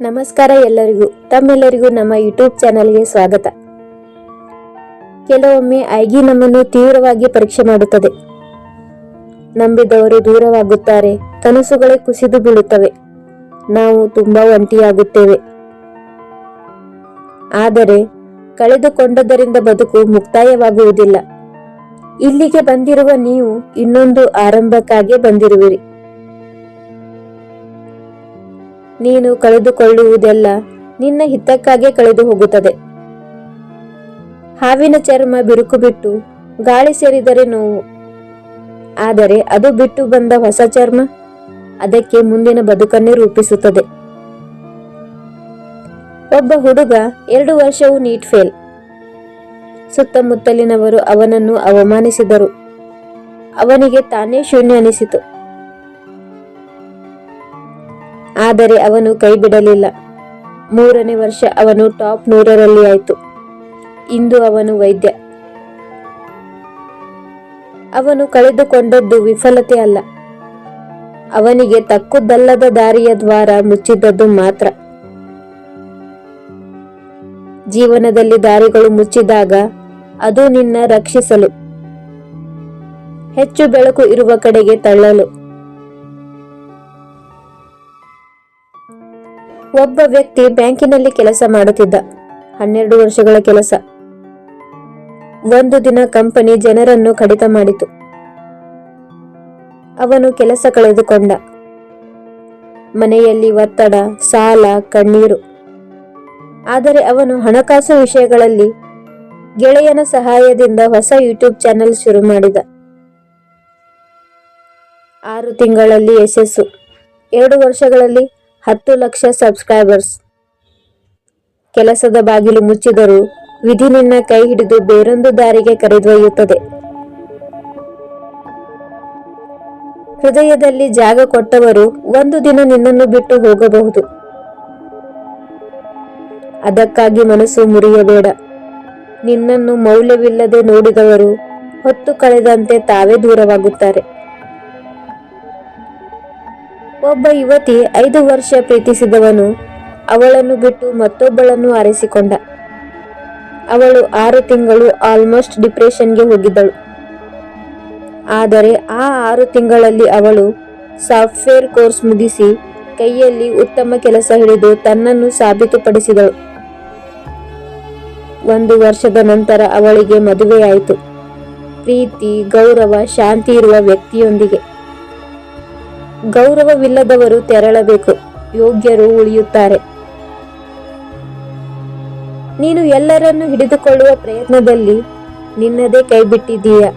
ನಮಸ್ಕಾರ ಎಲ್ಲರಿಗೂ. ತಮ್ಮೆಲ್ಲರಿಗೂ ನಮ್ಮ ಯೂಟ್ಯೂಬ್ ಚಾನೆಲ್ಗೆ ಸ್ವಾಗತ. ಕೆಲವೊಮ್ಮೆ ಐಗಿ ನಮ್ಮನ್ನು ತೀವ್ರವಾಗಿ ಪರೀಕ್ಷೆ ಮಾಡುತ್ತದೆ. ನಂಬಿದವರು ದೂರವಾಗುತ್ತಾರೆ, ಕನಸುಗಳೇ ಕುಸಿದು ಬೀಳುತ್ತವೆ. ನಾವು ತುಂಬಾ ಒಂಟಿಯಾಗುತ್ತೇವೆ. ಆದರೆ, ಕಳೆದುಕೊಂಡದರಿಂದ ಬದುಕು ಮುಕ್ತಾಯವಾಗುವುದಿಲ್ಲ. ಇಲ್ಲಿಗೆ ಬಂದಿರುವ ನೀವು ಇನ್ನೊಂದು ಆರಂಭಕ್ಕಾಗಿ ಬಂದಿರುವಿರಿ. ನೀನು ಕಳೆದುಕೊಳ್ಳುವುದೆಲ್ಲ ನಿನ್ನ ಹಿತಕ್ಕಾಗೆ ಕಳೆದು ಹೋಗುತ್ತದೆ ಹಾವಿನ ಚರ್ಮ ಬಿರುಕು ಬಿಟ್ಟು ಗಾಳಿ ಸೇರಿದರೆ ನೋವು. ಆದರೆ ಅದು ಬಿಟ್ಟು ಬಂದ ಹೊಸ ಚರ್ಮ ಅದಕ್ಕೆ ಮುಂದಿನ ಬದುಕನ್ನೇ ರೂಪಿಸುತ್ತದೆ. ಒಬ್ಬ ಹುಡುಗ ಎರಡು ವರ್ಷವೂ ನೀಟ್ ಫೇಲ್. ಸುತ್ತಮುತ್ತಲಿನವರು ಅವನನ್ನು ಅವಮಾನಿಸಿದರು. ಅವನಿಗೆ ತಾನೇ ಶೂನ್ಯ ಅನಿಸಿತು. ಆದರೆ ಅವನು ಕೈ ಬಿಡಲಿಲ್ಲ ಮೂರನೇ ವರ್ಷ ಅವನು ಟಾಪ್ ನೂರರಲ್ಲಿ ಆಯಿತು. ಇಂದು ಅವನು ವೈದ್ಯ. ಅವನು ಕಳೆದುಕೊಂಡದ್ದು ವಿಫಲತೆ ಅಲ್ಲ. ಅವನಿಗೆ ತಕ್ಕುದಲ್ಲದ ದಾರಿಯ ದ್ವಾರ ಮುಚ್ಚಿದ್ದದ್ದು ಮಾತ್ರ. ಜೀವನದಲ್ಲಿ ದಾರಿಗಳು ಮುಚ್ಚಿದಾಗ ಅದು ನಿನ್ನ ರಕ್ಷಿಸಲು. ಹೆಚ್ಚು ಬೆಳಕು ಇರುವ ಕಡೆಗೆ ತಳ್ಳಲು. ಒಬ್ಬ ವ್ಯಕ್ತಿ ಬ್ಯಾಂಕಿನಲ್ಲಿ ಕೆಲಸ ಮಾಡುತ್ತಿದ್ದ. ಹನ್ನೆರಡು ವರ್ಷಗಳ ಕೆಲಸ. ಒಂದು ದಿನ ಕಂಪನಿ ಜನರನ್ನು ಕಡಿತ ಮಾಡಿತು. ಅವನು ಕೆಲಸ ಕಳೆದುಕೊಂಡ. ಮನೆಯಲ್ಲಿ ಒತ್ತಡ, ಸಾಲ, ಕಣ್ಣೀರು. ಆದರೆ ಅವನು ಹಣಕಾಸು ವಿಷಯಗಳಲ್ಲಿ ಗೆಳೆಯನ ಸಹಾಯದಿಂದ ಹೊಸ ಯೂಟ್ಯೂಬ್ ಚಾನೆಲ್ ಶುರು ಮಾಡಿದ. ಆರು ತಿಂಗಳಲ್ಲಿ ಯಶಸ್ಸು. ಎರಡು ವರ್ಷಗಳಲ್ಲಿ ಹತ್ತು ಲಕ್ಷ ಸಬ್ಸ್ಕ್ರೈಬರ್ಸ್. ಕೆಲಸದ ಬಾಗಿಲು ಮುಚ್ಚಿದರೂ ವಿಧಿ ನಿನ್ನ ಕೈ ಹಿಡಿದು ಬೇರೊಂದು ದಾರಿಗೆ ಕರೆದೊಯ್ಯುತ್ತದೆ. ಹೃದಯದಲ್ಲಿ ಜಾಗ ಕೊಟ್ಟವರು ಒಂದು ದಿನ ನಿನ್ನನ್ನು ಬಿಟ್ಟು ಹೋಗಬಹುದು. ಅದಕ್ಕಾಗಿ ಮನಸ್ಸು ಮುರಿಯಬೇಡ. ನಿನ್ನನ್ನು ಮೌಲ್ಯವಿಲ್ಲದೆ ನೋಡಿದವರು ಹೊತ್ತು ಕಳೆದಂತೆ ತಾವೇ ದೂರವಾಗುತ್ತಾರೆ. ಒಬ್ಬ ಯುವತಿ ಐದು ವರ್ಷ ಪ್ರೀತಿಸಿದವನು. ಅವಳನ್ನು ಬಿಟ್ಟು ಮತ್ತೊಬ್ಬಳನ್ನು ಆರಿಸಿಕೊಂಡ. ಅವಳು ಆರು ತಿಂಗಳು ಆಲ್ಮೋಸ್ಟ್ ಡಿಪ್ರೆಷನ್ಗೆ ಹೋಗಿದ್ದಳು. ಆದರೆ ಆ ಆರು ತಿಂಗಳಲ್ಲಿ ಅವಳು ಸಾಫ್ಟ್ವೇರ್ ಕೋರ್ಸ್ ಮುಗಿಸಿ ಕೈಯಲ್ಲಿ ಉತ್ತಮ ಕೆಲಸ ಹಿಡಿದು ತನ್ನನ್ನು ಸಾಬೀತುಪಡಿಸಿದಳು. ಒಂದು ವರ್ಷದ ನಂತರ ಅವಳಿಗೆ ಮದುವೆಯಾಯಿತು. ಪ್ರೀತಿ, ಗೌರವ, ಶಾಂತಿ ಇರುವ ವ್ಯಕ್ತಿಯೊಂದಿಗೆ. ಗೌರವವಿಲ್ಲದವರು ತೆರಳಬೇಕು. ಯೋಗ್ಯರು ಉಳಿಯುತ್ತಾರೆ. ನೀನು ಎಲ್ಲರನ್ನು ಹಿಡಿದುಕೊಳ್ಳುವ ಪ್ರಯತ್ನದಲ್ಲಿ ನಿನ್ನದೇ ಕೈಬಿಟ್ಟಿದ್ದೀಯ.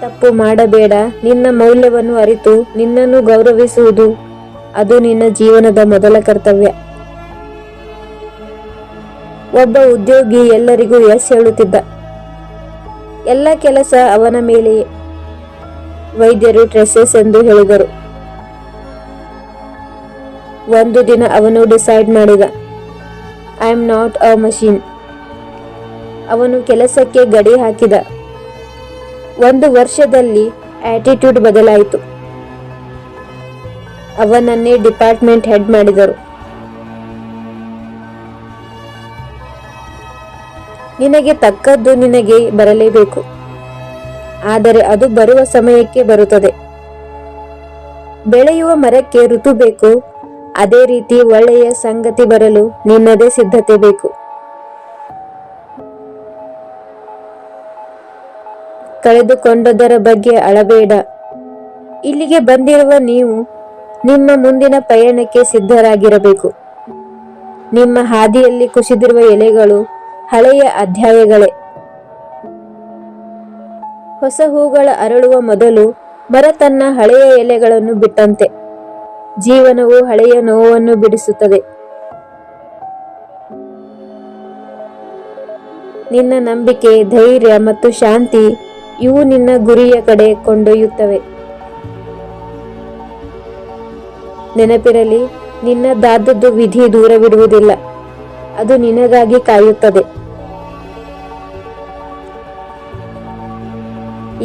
ತಪ್ಪು ಮಾಡಬೇಡ. ನಿನ್ನ ಮೌಲ್ಯವನ್ನು ಅರಿತು ನಿನ್ನನ್ನು ಗೌರವಿಸುವುದು ಅದು ನಿನ್ನ ಜೀವನದ ಮೊದಲ ಕರ್ತವ್ಯ. ಒಬ್ಬ ಉದ್ಯೋಗಿ ಎಲ್ಲರಿಗೂ ಯಶ್ ಹೇಳುತ್ತಿದ್ದ. ಎಲ್ಲ ಕೆಲಸ ಅವನ ಮೇಲೆಯೇ. ವೈದ್ಯರು ಟ್ರೆಸೆಸ್ ಎಂದು ಹೇಳಿದರು. ಒಂದು ದಿನ ಅವನು ಡಿಸೈಡ್ ಮಾಡಿದ, I am not a machine. ಅವನು ಕೆಲಸಕ್ಕೆ ಗಡಿ ಹಾಕಿದ. ಒಂದು ವರ್ಷದಲ್ಲಿ ಆಟಿಟ್ಯೂಡ್ ಬದಲಾಯಿತು. ಅವನನ್ನೇ ಡಿಪಾರ್ಟ್ಮೆಂಟ್ ಹೆಡ್ ಮಾಡಿದರು. ನಿನಗೆ ತಕ್ಕದ್ದು ನಿನಗೆ ಬರಲೇಬೇಕು. ಆದರೆ ಅದು ಬರುವ ಸಮಯಕ್ಕೆ ಬರುತ್ತದೆ. ಬೆಳೆಯುವ ಮರಕ್ಕೆ ಋತು ಬೇಕು. ಅದೇ ರೀತಿ ಒಳ್ಳೆಯ ಸಂಗತಿ ಬರಲು ನಿನ್ನದೇ ಸಿದ್ಧತೆ ಬೇಕು. ಕಳೆದುಕೊಂಡದರ ಬಗ್ಗೆ ಅಳಬೇಡ. ಇಲ್ಲಿಗೆ ಬಂದಿರುವ ನೀವು ನಿಮ್ಮ ಮುಂದಿನ ಪಯಣಕ್ಕೆ ಸಿದ್ಧರಾಗಿರಬೇಕು. ನಿಮ್ಮ ಹಾದಿಯಲ್ಲಿ ಕುಸಿದಿರುವ ಎಲೆಗಳು ಹಳೆಯ ಅಧ್ಯಾಯಗಳೇ. ಹೊಸ ಹೂಗಳ ಅರಳುವ ಮೊದಲು ಮರ ತನ್ನ ಹಳೆಯ ಎಲೆಗಳನ್ನು ಬಿಟ್ಟಂತೆ. ಜೀವನವು ಹಳೆಯ ನೋವನ್ನು ಬಿಡಿಸುತ್ತದೆ. ನಿನ್ನ ನಂಬಿಕೆ, ಧೈರ್ಯ ಮತ್ತು ಶಾಂತಿ ಇವು ನಿನ್ನ ಗುರಿಯ ಕಡೆ ಕೊಂಡೊಯ್ಯುತ್ತವೆ. ನೆನಪಿರಲಿ ನಿನ್ನದಾದದ್ದು ವಿಧಿ ದೂರವಿಡುವುದಿಲ್ಲ. ಅದು ನಿನಗಾಗಿ ಕಾಯುತ್ತದೆ.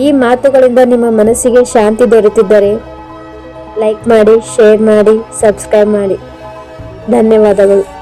ಈ ಮಾತುಗಳಿಂದ ನಿಮ್ಮ ಮನಸ್ಸಿಗೆ ಶಾಂತಿ ದೊರೆತಿದ್ದರೆ ಲೈಕ್ ಮಾಡಿ ಶೇರ್ ಮಾಡಿ ಸಬ್ಸ್ಕ್ರೈಬ್ ಮಾಡಿ. ಧನ್ಯವಾದಗಳು.